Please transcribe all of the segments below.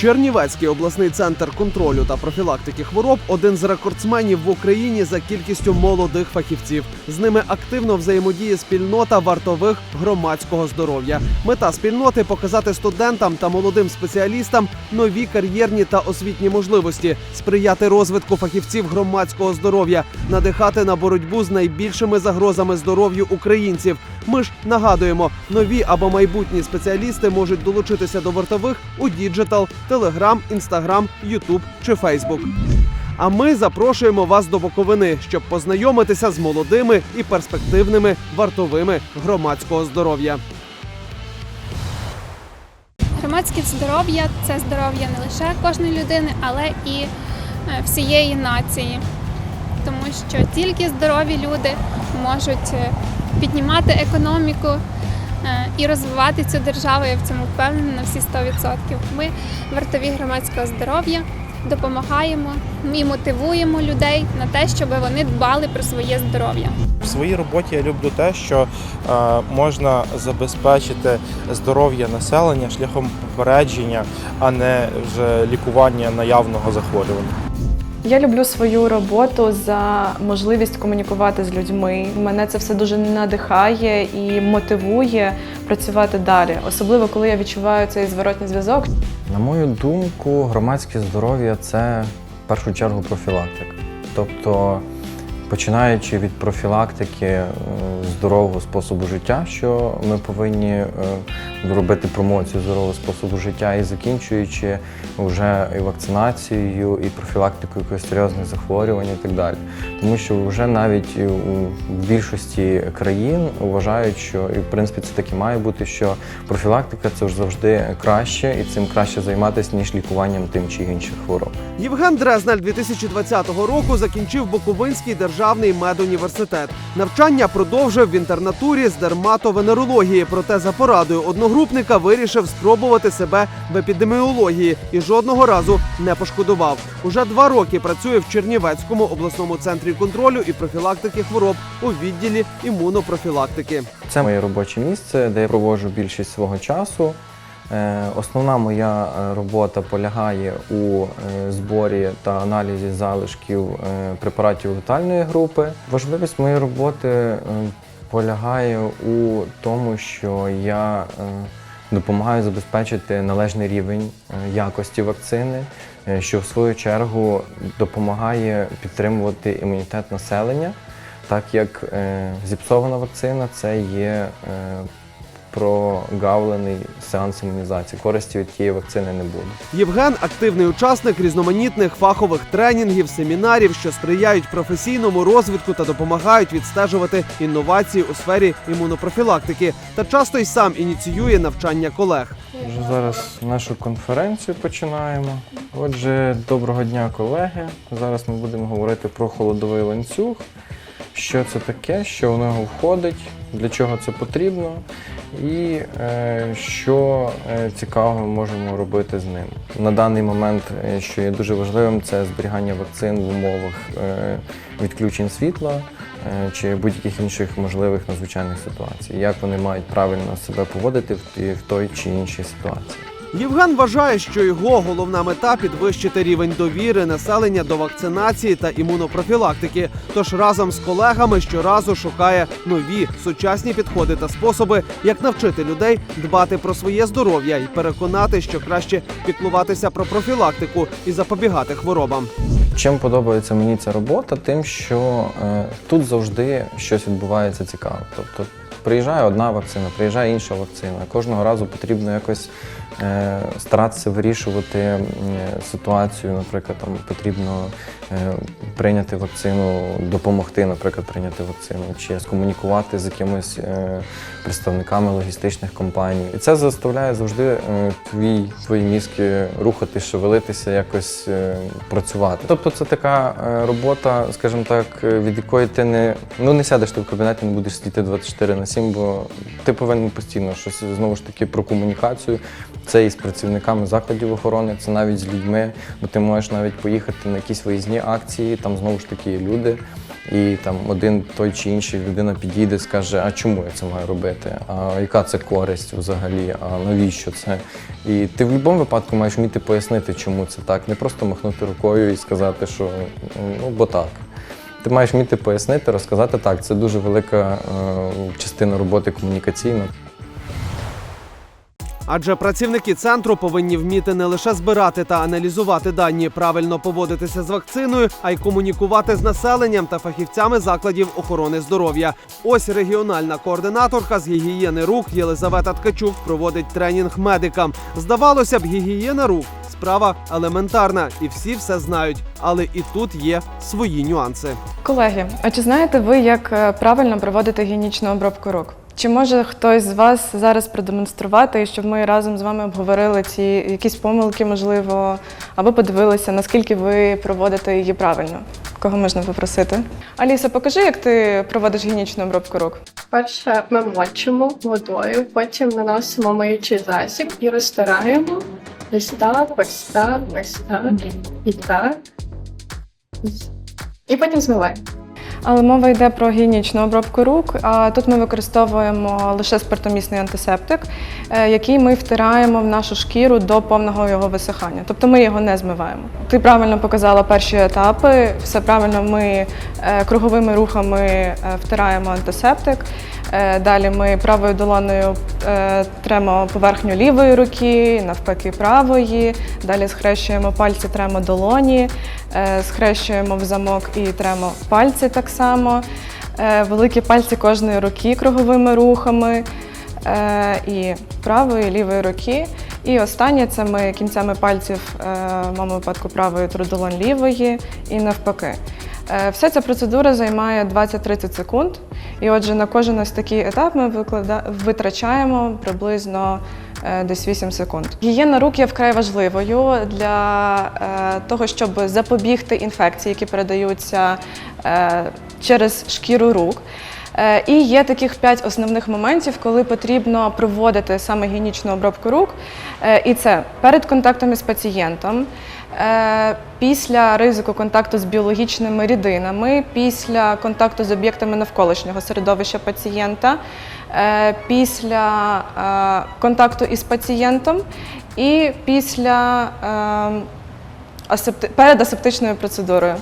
Чернівецький обласний центр контролю та профілактики хвороб один з рекордсменів в Україні за кількістю молодих фахівців. З ними активно взаємодіє спільнота вартових громадського здоров'я. Мета спільноти показати студентам та молодим спеціалістам нові кар'єрні та освітні можливості, сприяти розвитку фахівців громадського здоров'я, надихати на боротьбу з найбільшими загрозами здоров'ю українців. Ми ж нагадуємо, нові або майбутні спеціалісти можуть долучитися до вартових у діджитал, телеграм, інстаграм, ютуб чи фейсбук. А ми запрошуємо вас до Буковини, щоб познайомитися з молодими і перспективними вартовими громадського здоров'я. Громадське здоров'я це здоров'я не лише кожної людини, але і е, всієї нації. Тому що тільки здорові люди можуть е, піднімати економіку е, і розвивати цю державу. Я в цьому впевнена на всі 100%. Ми вартові громадського здоров'я допомагаємо і мотивуємо людей на те, щоб вони дбали про своє здоров'я. В своїй роботі я люблю те, що е, можна забезпечити здоров'я населення шляхом попередження, а не вже лікування наявного захворювання. Я люблю свою роботу за можливість комунікувати з людьми. Мене це все дуже надихає і мотивує працювати далі, особливо коли я відчуваю цей зворотній зв'язок. На мою думку, громадське здоров'я це в першу чергу профілактика. Тобто, починаючи від профілактики е, здорового способу життя, що ми повинні е, робити промоцію здорового способу життя, і закінчуючи вже і вакцинацією, і профілактикою якихось серйозних захворювань і так далі. Тому що вже навіть у більшості країн вважають, що і в принципі це так і має бути, що профілактика це ж завжди краще, і цим краще займатися, ніж лікуванням тим чи інших хвороб. Євген Дрезнель 2020 року закінчив Буковинський державний медуніверситет. Навчання продовжив в інтернатурі з дерматовенерології. Проте за порадою одногрупника вирішив спробувати себе в епідеміології і жодного разу не пошкодував. Уже два роки працює в Чернівецькому обласному центрі контролю і профілактики хвороб у відділі імунопрофілактики. Це моє робоче місце, де я проводжу більшість свого часу. Е, Основна моя е, робота полягає у е, зборі та аналізі залишків препаратів летальної групи. Важливість моєї роботи полягає у тому, що я допомагаю забезпечити належний рівень якості вакцини, що в свою чергу допомагає підтримувати імунітет населення, так як зіпсована вакцина це є прогавлений сеанс імунізації. Користі від тієї вакцини не буде. Євген активний учасник різноманітних фахових тренінгів, семінарів, що сприяють професійному розвитку та допомагають відстежувати інновації у сфері імунопрофілактики. Та часто й сам ініціює навчання колег. Вже зараз нашу конференцію починаємо. Отже, доброго дня, колеги. Зараз ми будемо говорити про холодовий ланцюг. Що це таке, що в нього входить, для чого це потрібно, і е, що е, цікавого можемо робити з ним. На даний момент, е, що є дуже важливим, це зберігання вакцин в умовах відключень світла чи будь-яких інших можливих надзвичайних ситуацій. Як вони мають правильно себе поводити в, в той чи іншій ситуації. Євген вважає, що його головна мета підвищити рівень довіри населення до вакцинації та імунопрофілактики. Тож разом з колегами щоразу шукає нові сучасні підходи та способи, як навчити людей дбати про своє здоров'я і переконати, що краще піклуватися про профілактику і запобігати хворобам. Чим подобається мені ця робота? Тим, що е, тут завжди щось відбувається цікаве. Тобто приїжджає одна вакцина, приїжджає інша вакцина. Кожного разу потрібно якось старатися вирішувати ситуацію. Наприклад, там потрібно е, прийняти вакцину, допомогти, наприклад, прийняти вакцину, чи скомунікувати з якимись е, представниками логістичних компаній. І це заставляє завжди е, твій, твої мізки рухати, шевелитися, якось е, працювати. Тобто це така е, робота, скажімо так, е, від якої ти не ну не сядеш ти в кабінеті, не будеш сидіти 24 на 7, бо ти повинен постійно щось знову ж таки про комунікацію. Це і з працівниками закладів охорони, це навіть з людьми, бо ти можеш навіть поїхати на якісь виїзні акції, там знову ж таки є люди. І там один той чи інший людина підійде, скаже, а чому я це маю робити? А яка це користь взагалі? А навіщо це? І ти в будь-якому випадку маєш вміти пояснити, чому це так. Не просто махнути рукою і сказати, що ну бо так. Ти маєш вміти пояснити, розказати так. Це дуже велика е, частина роботи комунікаційна. Адже працівники центру повинні вміти не лише збирати та аналізувати дані, правильно поводитися з вакциною, а й комунікувати з населенням та фахівцями закладів охорони здоров'я. Ось регіональна координаторка з гігієни рук Єлизавета Ткачук проводить тренінг медикам. Здавалося б, гігієна рук справа елементарна, і всі все знають. Але і тут є свої нюанси. Колеги, а чи знаєте ви, як е, правильно проводити гігієнічну обробку рук? Чи може хтось з вас зараз продемонструвати, щоб ми разом з вами обговорили ці якісь помилки, можливо, або подивилися, наскільки ви проводите її правильно? Кого можна попросити? Аліса, покажи, як ти проводиш гігієнічну обробку рук. Перше ми мочимо водою, потім наносимо миючий засіб і розтираємо. Ось так, ось так, ось так, і так. І потім змиваємо. Але мова йде про гігієнічну обробку рук. А тут ми використовуємо лише спиртомісний антисептик, е, який ми втираємо в нашу шкіру до повного його висихання. Тобто ми його не змиваємо. Ти правильно показала перші етапи. Все правильно ми е, круговими рухами е, втираємо антисептик. Е, Далі ми правою долоною е, тремо поверхню лівої руки, навпаки правої. Далі схрещуємо пальці, тремо долоні, е, схрещуємо в замок і тремо пальці так само. Великі пальці кожної руки круговими рухами. І правої, і лівої руки. І останнє це ми кінцями пальців, в моєму випадку правої трудолонь лівої і навпаки. Е, Вся ця процедура займає 20-30 секунд. І отже, на кожен ось такий етап ми витрачаємо приблизно е, десь 8 секунд. Гігієна рук є вкрай важливою для е, того, щоб запобігти інфекції, які передаються через шкіру рук. Е, І є таких п'ять основних моментів, коли потрібно проводити саме гігієнічну обробку рук. Е, І це перед контактом із пацієнтом, е, після ризику контакту з біологічними рідинами, після контакту з об'єктами навколишнього середовища пацієнта, після контакту із пацієнтом і після перед асептичною процедурою.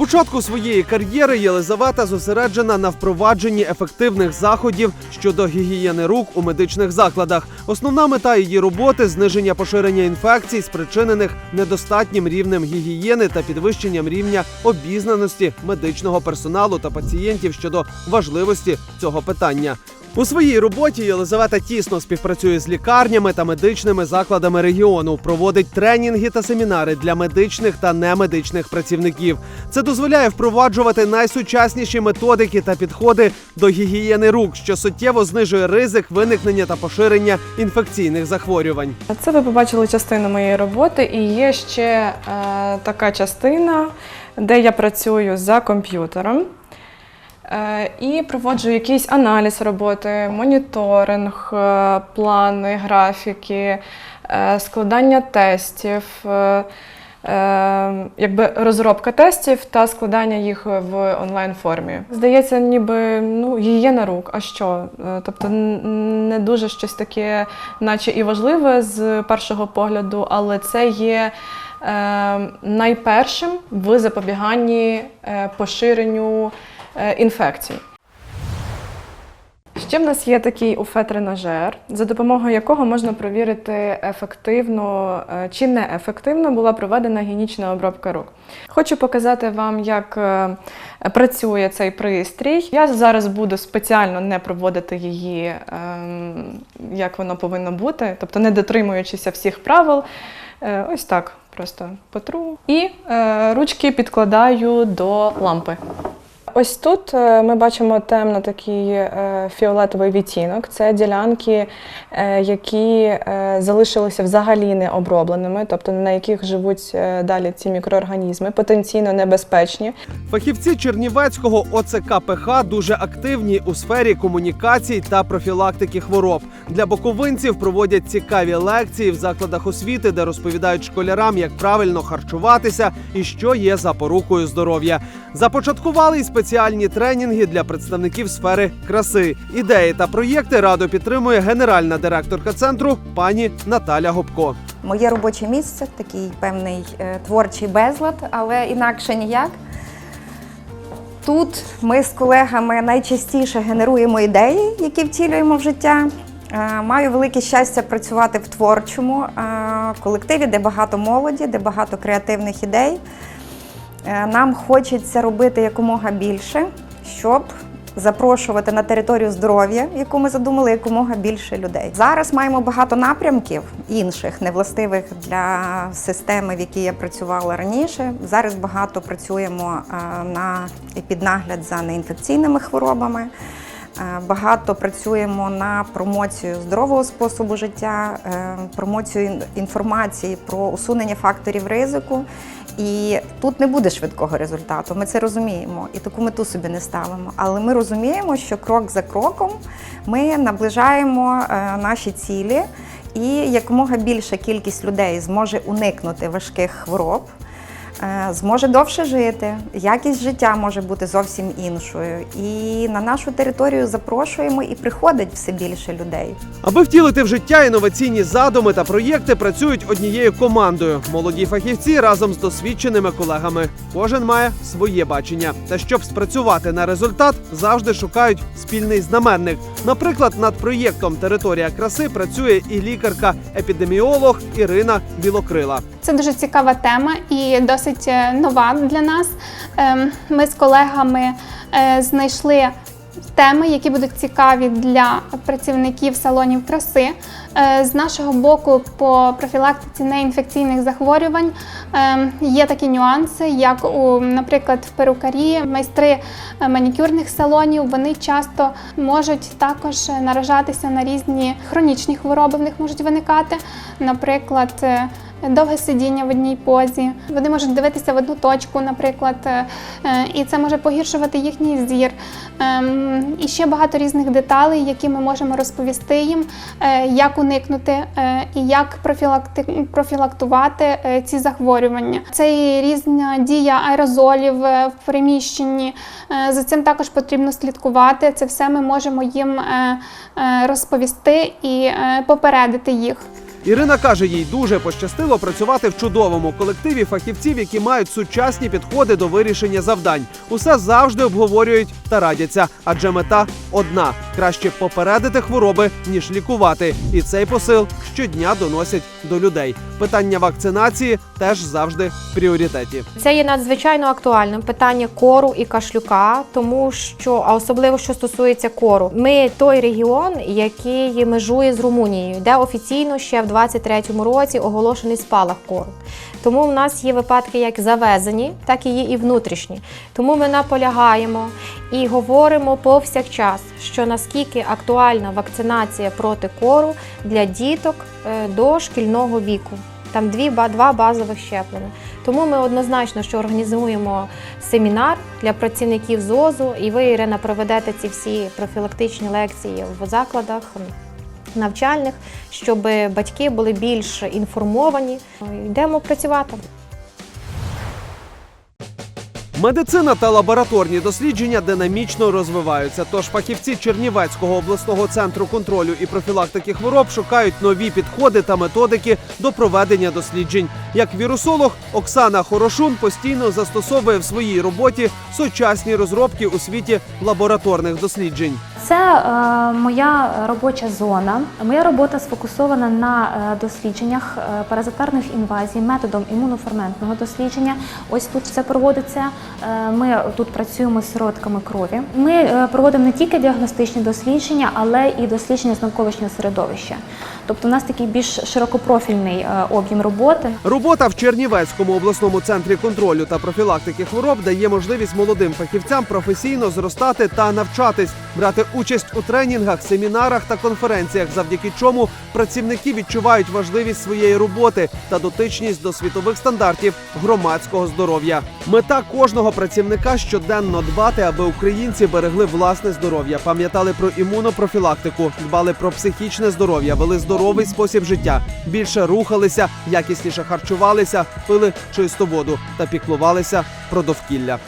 Початку своєї кар'єри Єлизавета зосереджена на впровадженні ефективних заходів щодо гігієни рук у медичних закладах. Основна мета її роботи зниження поширення інфекцій, спричинених недостатнім рівнем гігієни та підвищенням рівня обізнаності медичного персоналу та пацієнтів щодо важливості цього питання. У своїй роботі Єлизавета тісно співпрацює з лікарнями та медичними закладами регіону, проводить тренінги та семінари для медичних та немедичних працівників. Це дозволяє впроваджувати найсучасніші методики та підходи до гігієни рук, що суттєво знижує ризик виникнення та поширення інфекційних захворювань. Це ви побачили частину моєї роботи, і є ще е, така частина, де я працюю за комп'ютером. Е, І проводжу якийсь аналіз роботи, моніторинг, е, плани, графіки, е, складання тестів, якби розробка тестів та складання їх в онлайн формі. Здається, ніби ну, гігієна рук. А що? Тобто не дуже щось таке, наче і важливе з першого погляду, але це є. Найпершим в запобіганні поширенню інфекцій. Ще в нас є такий УФЕ-тренажер, за допомогою якого можна провірити ефективно е, чи не ефективно була проведена гігієнічна обробка рук. Хочу показати вам, як е, працює цей пристрій. Я зараз буду спеціально не проводити її, ем, як воно повинно бути, тобто не дотримуючися всіх правил. Е, Ось так просто потру. І е, ручки підкладаю до лампи. Ось тут е, ми бачимо темно такий е, фіолетовий відтінок. Це ділянки, е, які залишилися взагалі не обробленими, тобто на яких живуть далі ці мікроорганізми, потенційно небезпечні. Фахівці Чернівецького ОЦК-ПХ дуже активні у сфері комунікацій та профілактики хвороб. Для боковинців проводять цікаві лекції в закладах освіти, де розповідають школярам, як правильно харчуватися і що є запорукою здоров'я. Започаткували й спеціальні тренінги для представників сфери краси. Ідеї та проєкти радо підтримує генеральна директорка центру пані Наталя Гопко. Моє робоче місце такий певний е, творчий безлад, але інакше ніяк. Тут ми з колегами найчастіше генеруємо ідеї, які втілюємо в життя. Е, Маю велике щастя працювати в творчому е, колективі, де багато молоді, де багато креативних ідей. Е, Нам хочеться робити якомога більше, щоб запрошувати на територію здоров'я, яку ми задумали, якомога більше людей. Зараз маємо багато напрямків інших, невластивих для системи, в якій я працювала раніше. Зараз багато працюємо е, на і під нагляд за неінфекційними хворобами. Е, Багато працюємо на промоцію здорового способу життя, промоцію інформації про усунення факторів ризику. І тут не буде швидкого результату. Ми це розуміємо і таку мету собі не ставимо. Але ми розуміємо, що крок за кроком ми наближаємо е, наші цілі, і якомога більша кількість людей зможе уникнути важких хвороб. Е, Зможе довше жити, якість життя може бути зовсім іншою. І на нашу територію запрошуємо і приходить все більше людей. Аби втілити в життя інноваційні задуми та проєкти, працюють однією командою. Молоді фахівці разом з досвідченими колегами. Кожен має своє бачення. Та щоб спрацювати на результат, завжди шукають спільний знаменник. Наприклад, над проєктом Територія краси працює і лікарка-епідеміолог Ірина Білокрила. Це дуже цікава тема і досить е, нова для нас. Ем, Ми з колегами е, знайшли теми, які будуть цікаві для працівників салонів краси. Е, З нашого боку, по профілактиці неінфекційних захворювань ем, є такі нюанси, як у, наприклад, в перукарі, майстри е, манікюрних салонів. Вони часто можуть також е, наражатися на різні хронічні хвороби, в них можуть виникати. Наприклад, е, довге сидіння в одній позі. Вони можуть дивитися в одну точку, наприклад, е, і це може погіршувати їхній зір. Ем, І ще багато різних деталей, які ми можемо розповісти їм, е, як уникнути е, і як профілактувати ці захворювання. Це і різна дія аерозолів в приміщенні. За цим також потрібно слідкувати. Це все ми можемо їм розповісти і попередити їх. Ірина каже, їй дуже пощастило працювати в чудовому колективі фахівців, які мають сучасні підходи до вирішення завдань. Усе завжди обговорюють та радяться, адже мета одна: краще попередити хвороби ніж лікувати. І цей посил щодня доносять до людей. Питання вакцинації теж завжди в пріоритеті. Це є надзвичайно актуальним питання кору і кашлюка, тому що а особливо що стосується кору. Ми той регіон, який межує з Румунією, де офіційно ще в 23-му році оголошений спалах кору. Тому в нас є випадки як завезені, так і є і внутрішні. Тому ми наполягаємо і говоримо повсякчас, що наскільки актуальна вакцинація проти кору для діток е, до шкільного віку. Там дві два базових щеплення. Тому ми однозначно, що організуємо семінар для працівників ЗОЗу, і ви, Ірина, проведете ці всі профілактичні лекції в закладах навчальних, щоб батьки були більш інформовані. Йдемо працювати. Медицина та лабораторні дослідження динамічно розвиваються. Тож фахівці Чернівецького обласного центру контролю і профілактики хвороб шукають нові підходи та методики до проведення досліджень. Як вірусолог Оксана Хорошун постійно застосовує в своїй роботі сучасні розробки у світі лабораторних досліджень. Це е, моя робоча зона. Моя робота сфокусована на е, дослідженнях е, паразитарних інвазій методом імуноферментного дослідження. Ось тут все проводиться. Е, ми тут працюємо з сиротками крові. Ми е, проводимо не тільки діагностичні дослідження, але і дослідження з навколишнього середовища. Тобто, у нас такий більш широкопрофільний е, об'єм роботи. Робота в Чернівецькому обласному центрі контролю та профілактики хвороб дає можливість молодим фахівцям професійно зростати та навчатись, брати участь у тренінгах, семінарах та конференціях, завдяки чому працівники відчувають важливість своєї роботи та дотичність до світових стандартів громадського здоров'я. Мета кожного працівника щоденно дбати, аби українці берегли власне здоров'я, пам'ятали про імунопрофілактику, дбали про психічне здоров'я, вели здоровий спосіб життя, більше рухалися, якісніше харчувалися, пили чисту воду та піклувалися про довкілля.